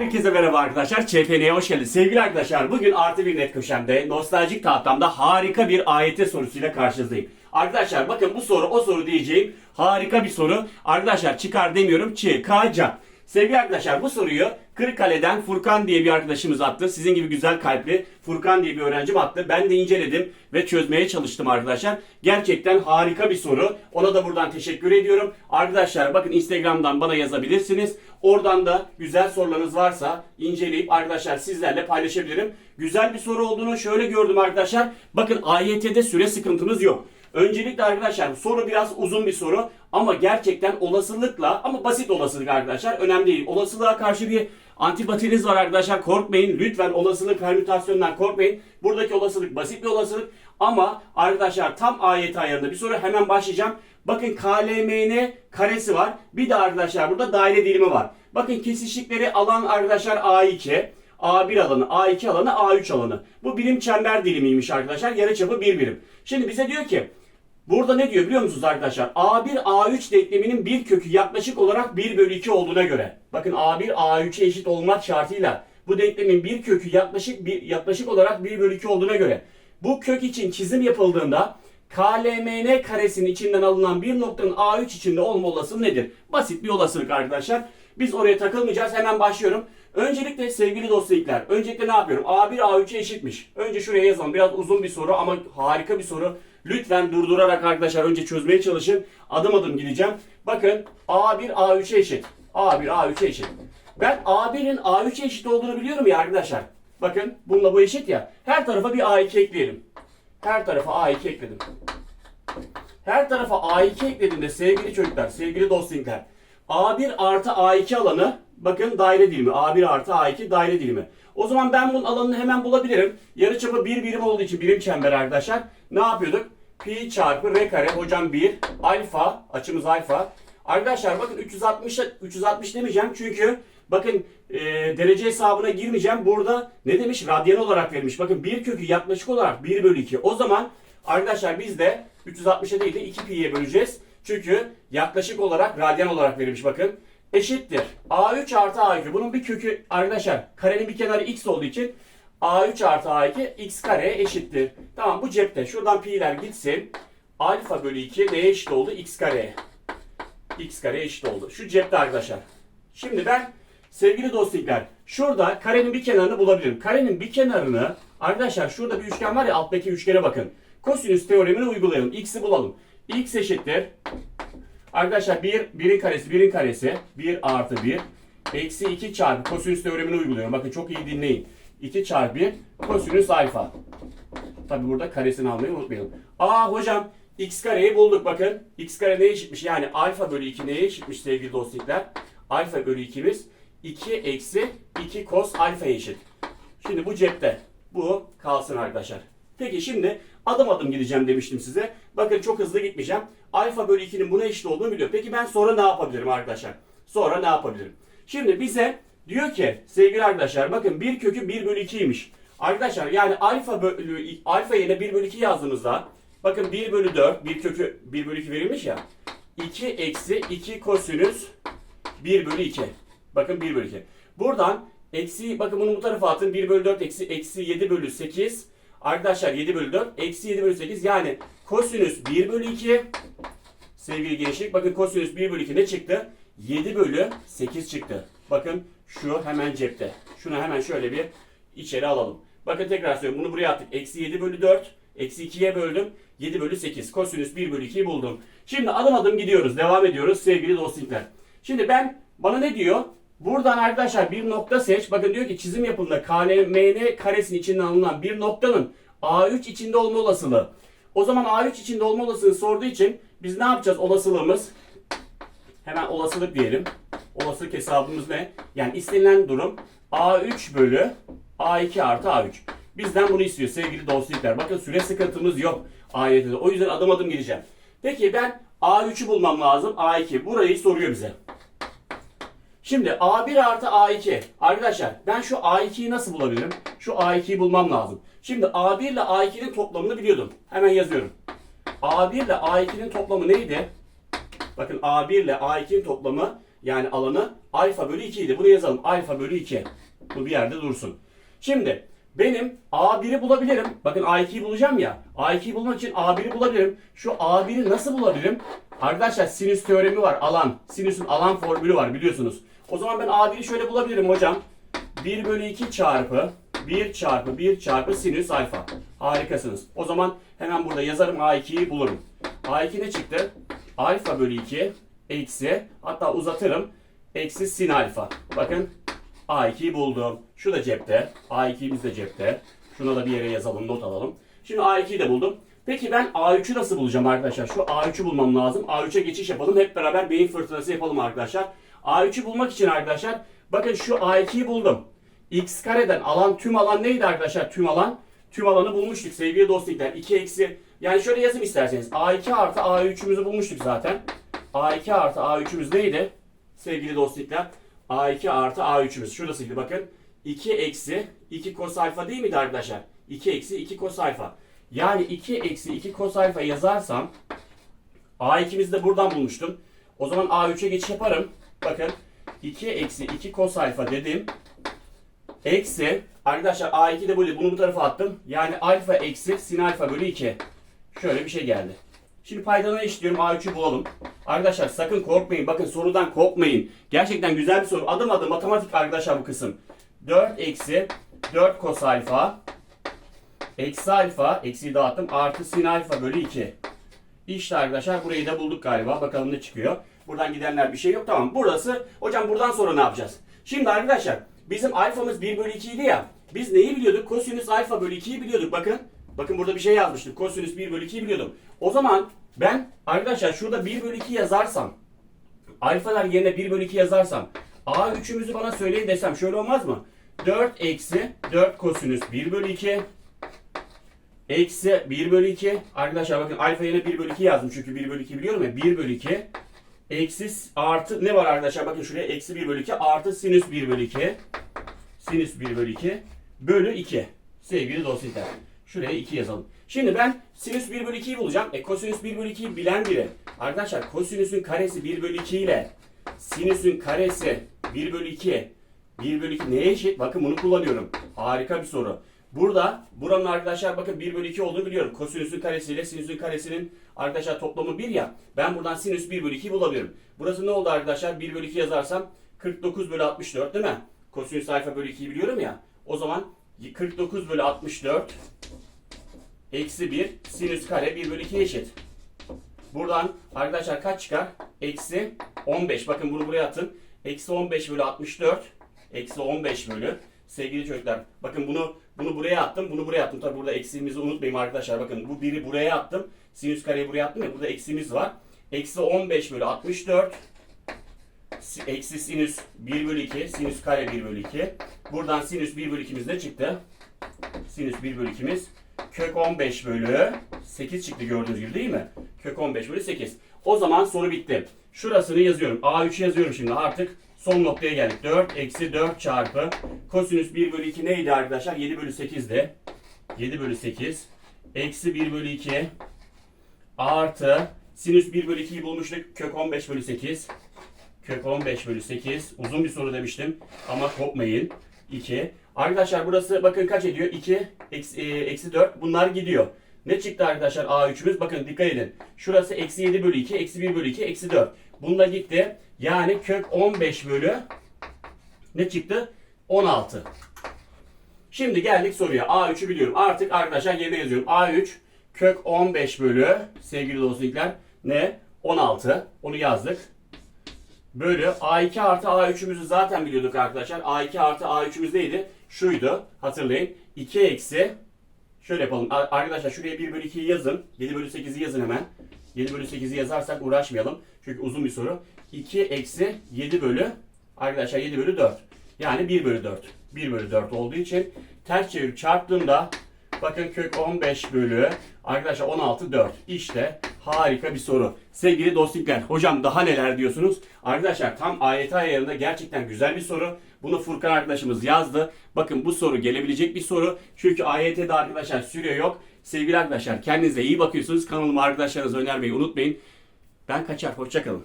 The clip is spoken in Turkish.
Herkese merhaba arkadaşlar. ÇPN'ye hoş geldiniz. Sevgili arkadaşlar bugün artı bir net köşemde nostaljik tahtamda harika bir AYT sorusuyla karşınızdayım. Arkadaşlar bakın bu soru o soru diyeceğim harika bir soru. Arkadaşlar çıkar demiyorum çıkacak. Sevgili arkadaşlar bu soruyu Kırıkkale'den Furkan diye bir arkadaşımız attı. Sizin gibi güzel kalpli Furkan diye bir öğrencim attı. Ben de inceledim ve çözmeye çalıştım arkadaşlar. Gerçekten harika bir soru. Ona da buradan teşekkür ediyorum. Arkadaşlar bakın Instagram'dan bana yazabilirsiniz. Oradan da güzel sorularınız varsa inceleyip arkadaşlar sizlerle paylaşabilirim. Güzel bir soru olduğunu şöyle gördüm arkadaşlar. Bakın AYT'de süre sıkıntımız yok. Öncelikle arkadaşlar soru biraz uzun bir soru ama gerçekten olasılıkla ama basit olasılık arkadaşlar önemli değil. Olasılığa karşı bir antipatiniz var arkadaşlar korkmayın lütfen olasılık permütasyondan korkmayın. Buradaki olasılık basit bir olasılık ama arkadaşlar tam ayet ayarında bir soru hemen başlayacağım. Bakın KLMN karesi var. Bir de arkadaşlar burada daire dilimi var. Bakın kesişikleri alan arkadaşlar A2. A1 alanı, A2 alanı, A3 alanı. Bu birim çember dilimiymiş arkadaşlar. Yarıçapı 1 birim. Şimdi bize diyor ki Burada ne diyor biliyor musunuz arkadaşlar? A1 A3 denkleminin bir kökü yaklaşık olarak 1 bölü 2 olduğuna göre. Bakın A1 A3'e eşit olmak şartıyla bu denklemin bir kökü yaklaşık bir, yaklaşık olarak 1 bölü 2 olduğuna göre. Bu kök için çizim yapıldığında KLMN karesinin içinden alınan bir noktanın A3 içinde olma olasılığı nedir? Basit bir olasılık arkadaşlar. Biz oraya takılmayacağız. Hemen başlıyorum. Öncelikle sevgili dostluklar. Öncelikle ne yapıyorum? A1 A3'e eşitmiş. Önce şuraya yazalım. Biraz uzun bir soru ama harika bir soru. Lütfen durdurarak arkadaşlar önce çözmeye çalışın. Adım adım gideceğim. Bakın A1 A3'e eşit. A1 A3'e eşit. Ben A1'in A3'e eşit olduğunu biliyorum ya arkadaşlar. Bakın bununla bu eşit ya. Her tarafa bir A2 ekleyelim. Her tarafa A2 ekledim. Her tarafa A2 eklediğimde sevgili çocuklar, sevgili dostluklar. A1 artı A2 alanı bakın daire dilimi. A1 artı A2 daire dilimi. O zaman ben bunun alanını hemen bulabilirim. Yarıçapı 1 birim olduğu için birim çember arkadaşlar. Ne yapıyorduk? Pi çarpı r kare hocam 1 alfa açımız alfa. Arkadaşlar bakın 360 360 demeyeceğim çünkü bakın e, derece hesabına girmeyeceğim. Burada ne demiş? Radyan olarak vermiş. Bakın bir kökü yaklaşık olarak 1 bölü 2. O zaman arkadaşlar biz de 360'a değil de 2 pi'ye böleceğiz. Çünkü yaklaşık olarak radyan olarak verilmiş bakın. Eşittir. A3 artı A2. Bunun bir kökü arkadaşlar karenin bir kenarı x olduğu için A3 artı A2 x kare eşittir. Tamam bu cepte. Şuradan pi'ler gitsin. Alfa bölü 2 neye eşit oldu? x kareye. x kare eşit oldu. Şu cepte arkadaşlar. Şimdi ben sevgili dostluklar şurada karenin bir kenarını bulabilirim. Karenin bir kenarını arkadaşlar şurada bir üçgen var ya alttaki üçgene bakın. Kosinüs teoremini uygulayalım. X'i bulalım. X eşittir. Arkadaşlar 1, 1'in karesi 1'in karesi 1 artı 1 eksi 2 çarpı kosinüs teoremini uyguluyorum. Bakın çok iyi dinleyin. 2 çarpı 1 kosinüs alfa. Tabi burada karesini almayı unutmayalım. Aa hocam x kareyi bulduk bakın. x kare neye eşitmiş? Yani alfa bölü 2 neye eşitmiş sevgili dostluklar? Alfa bölü 2'miz 2 eksi 2 kos alfa eşit. Şimdi bu cepte. Bu kalsın arkadaşlar. Peki şimdi adım adım gideceğim demiştim size. Bakın çok hızlı gitmeyeceğim. Alfa bölü 2'nin buna eşit olduğunu biliyorum. Peki ben sonra ne yapabilirim arkadaşlar? Sonra ne yapabilirim? Şimdi bize diyor ki sevgili arkadaşlar bakın bir kökü 1 bölü 2'ymiş. Arkadaşlar yani alfa bölü alfa yerine 1 bölü 2 yazdığımızda bakın 1 bölü 4 bir kökü 1 bölü 2 verilmiş ya. 2 eksi 2 kosinüs 1 bölü 2. Bakın 1 bölü 2. Buradan eksi bakın bunu bu tarafa atın 1 bölü 4 eksi eksi 7 bölü 8. Arkadaşlar 7 bölü 4 eksi 7 bölü 8 yani kosinüs 1 bölü 2 sevgili gençlik bakın kosinüs 1 bölü 2 ne çıktı? 7 bölü 8 çıktı. Bakın şu hemen cepte. Şunu hemen şöyle bir içeri alalım. Bakın tekrar söylüyorum bunu buraya attık. Eksi 7 bölü 4 eksi 2'ye böldüm. 7 bölü 8. Kosinüs 1 bölü 2'yi buldum. Şimdi adım adım gidiyoruz. Devam ediyoruz sevgili dostluklar. Şimdi ben bana ne diyor? Buradan arkadaşlar bir nokta seç. Bakın diyor ki çizim yapımında KLMN karesinin içinden alınan bir noktanın A3 içinde olma olasılığı. O zaman A3 içinde olma olasılığı sorduğu için biz ne yapacağız olasılığımız? Hemen olasılık diyelim. Olasılık hesabımız ne? Yani istenilen durum A3 bölü A2 artı A3. Bizden bunu istiyor sevgili dostluklar. Bakın süre sıkıntımız yok AYT'de. O yüzden adım adım gideceğim. Peki ben A3'ü bulmam lazım. A2. Burayı soruyor bize. Şimdi A1 artı A2. Arkadaşlar ben şu A2'yi nasıl bulabilirim? Şu A2'yi bulmam lazım. Şimdi A1 ile A2'nin toplamını biliyordum. Hemen yazıyorum. A1 ile A2'nin toplamı neydi? Bakın A1 ile A2'nin toplamı Yani alanı alfa bölü 2 idi. Bunu yazalım. Alfa bölü 2. Bu bir yerde dursun. Şimdi benim A1'i bulabilirim. Bakın A2'yi bulacağım ya. A2'yi bulmak için A1'i bulabilirim. Şu A1'i nasıl bulabilirim? Arkadaşlar sinüs teoremi var. Alan. Sinüsün alan formülü var biliyorsunuz. O zaman ben A1'i şöyle bulabilirim hocam. 1 bölü 2 çarpı 1 çarpı 1 çarpı sinüs alfa. Harikasınız. O zaman hemen burada yazarım A2'yi bulurum. A2 ne çıktı? Alfa bölü 2 eksi hatta uzatırım. Eksi sin alfa. Bakın A2'yi buldum. Şu da cepte. A2'miz de cepte. Şuna da bir yere yazalım, not alalım. Şimdi A2'yi de buldum. Peki ben A3'ü nasıl bulacağım arkadaşlar? Şu A3'ü bulmam lazım. A3'e geçiş yapalım. Hep beraber beyin fırtınası yapalım arkadaşlar. A3'ü bulmak için arkadaşlar bakın şu A2'yi buldum. X kareden alan tüm alan neydi arkadaşlar? Tüm alan. Tüm alanı bulmuştuk sevgili dostlar. 2 eksi yani şöyle yazayım isterseniz. A2 artı A3'ümüzü bulmuştuk zaten. A2 artı A3'ümüz neydi? Sevgili dostlar. A2 artı A3'ümüz. Şurasıydı bakın. 2 eksi 2 kos alfa değil miydi arkadaşlar? 2 eksi 2 kos alfa. Yani 2 eksi 2 kos alfa yazarsam A2'mizi de buradan bulmuştum. O zaman A3'e geçiş yaparım. Bakın 2 eksi 2 kos alfa dedim. Eksi arkadaşlar A2 de böyle bunu bu tarafa attım. Yani alfa eksi sin alfa bölü 2. Şöyle bir şey geldi. Şimdi paydalarını eşitliyorum. A3'ü bulalım. Arkadaşlar sakın korkmayın. Bakın sorudan korkmayın. Gerçekten güzel bir soru. Adım adım matematik arkadaşlar bu kısım. 4 eksi 4 kos alfa eksi alfa eksiyi dağıttım artı sin alfa bölü 2. İşte arkadaşlar burayı da bulduk galiba. Bakalım ne çıkıyor. Buradan gidenler bir şey yok. Tamam burası. Hocam buradan sonra ne yapacağız? Şimdi arkadaşlar bizim alfamız 1 bölü 2 idi ya. Biz neyi biliyorduk? Kosinüs alfa bölü 2'yi biliyorduk. Bakın. Bakın burada bir şey yazmıştık. Kosinüs 1 bölü 2'yi biliyordum. O zaman ben arkadaşlar şurada 1 bölü 2 yazarsam alfalar yerine 1 bölü 2 yazarsam A3'ümüzü bana söyleyin desem şöyle olmaz mı? 4 eksi 4 kosinüs 1 bölü 2 Eksi 1 bölü 2. Arkadaşlar bakın alfa yerine 1 bölü 2 yazdım çünkü 1 bölü 2 biliyorum ya. 1 bölü 2. Eksi artı ne var arkadaşlar? Bakın şuraya eksi 1 bölü 2 artı sinüs 1 bölü 2. Sinüs 1 bölü 2 bölü 2. Sevgili dostlar. Şuraya 2 yazalım. Şimdi ben sinüs 1 bölü 2'yi bulacağım. E kosinüs 1 bölü 2'yi bilen biri. Arkadaşlar kosinüsün karesi 1 bölü 2 ile sinüsün karesi 1 bölü 2 1 bölü 2 neye eşit? Bakın bunu kullanıyorum. Harika bir soru. Burada buranın arkadaşlar bakın 1 bölü 2 olduğunu biliyorum. Kosinüsün karesiyle sinüsün karesinin arkadaşlar toplamı 1 ya. Ben buradan sinüs 1 bölü 2'yi bulabilirim. Burası ne oldu arkadaşlar? 1 bölü 2 yazarsam 49 bölü 64 değil mi? Kosinüs alfa bölü 2'yi biliyorum ya. O zaman 49 bölü 64 eksi 1 sinüs kare 1 bölü 2 eşit. Buradan arkadaşlar kaç çıkar? Eksi 15. Bakın bunu buraya atın. Eksi 15 bölü 64. Eksi 15 bölü. Sevgili çocuklar bakın bunu bunu buraya attım. Bunu buraya attım. Tabi burada eksiğimizi unutmayın arkadaşlar. Bakın bu biri buraya attım. Sinüs kareyi buraya attım ya. Burada eksiğimiz var. Eksi 15 bölü 64. Si- Eksi sinüs 1 bölü 2. Sinüs kare 1 bölü 2. Buradan sinüs 1 bölü 2'miz ne çıktı? Sinüs 1 bölü 2'miz kök 15 bölü 8 çıktı gördüğünüz gibi değil mi? Kök 15 bölü 8. O zaman soru bitti. Şurasını yazıyorum. A3 yazıyorum şimdi artık. Son noktaya geldik. 4 eksi 4 çarpı kosinüs 1 bölü 2 neydi arkadaşlar? 7 bölü 8'di. 7 bölü 8. Eksi 1 bölü 2 artı sinüs 1 bölü 2'yi bulmuştuk. Kök 15 bölü 8. Kök 15 bölü 8. Uzun bir soru demiştim. Ama kopmayın. 2. Arkadaşlar burası bakın kaç ediyor? 2 eksi, e, eksi 4. Bunlar gidiyor. Ne çıktı arkadaşlar A3'ümüz? Bakın dikkat edin. Şurası eksi 7 bölü 2, eksi 1 bölü 2, eksi 4. Bununla gitti. Yani kök 15 bölü ne çıktı? 16. Şimdi geldik soruya. A3'ü biliyorum. Artık arkadaşlar yerine yazıyorum. A3 kök 15 bölü sevgili dostlar ne? 16. Onu yazdık. Bölü A2 artı A3'ümüzü zaten biliyorduk arkadaşlar. A2 artı A3'ümüz neydi? Şuydu. Hatırlayın. 2 eksi Şöyle yapalım. Ar- Arkadaşlar şuraya 1 bölü 2'yi yazın. 7 bölü 8'i yazın hemen. 7 bölü 8'i yazarsak uğraşmayalım. Çünkü uzun bir soru. 2 eksi 7 bölü arkadaşlar 7 bölü 4. Yani 1 bölü 4. 1 bölü 4 olduğu için ters çevirip çarptığımda bakın kök 15 bölü arkadaşlar 16 4. İşte harika bir soru. Sevgili dostluklar hocam daha neler diyorsunuz? Arkadaşlar tam AYT ayarında gerçekten güzel bir soru. Bunu Furkan arkadaşımız yazdı. Bakın bu soru gelebilecek bir soru. Çünkü AYT'de arkadaşlar süre yok. Sevgili arkadaşlar kendinize iyi bakıyorsunuz. Kanalıma arkadaşlarınıza önermeyi unutmayın. Ben kaçar. Hoşçakalın.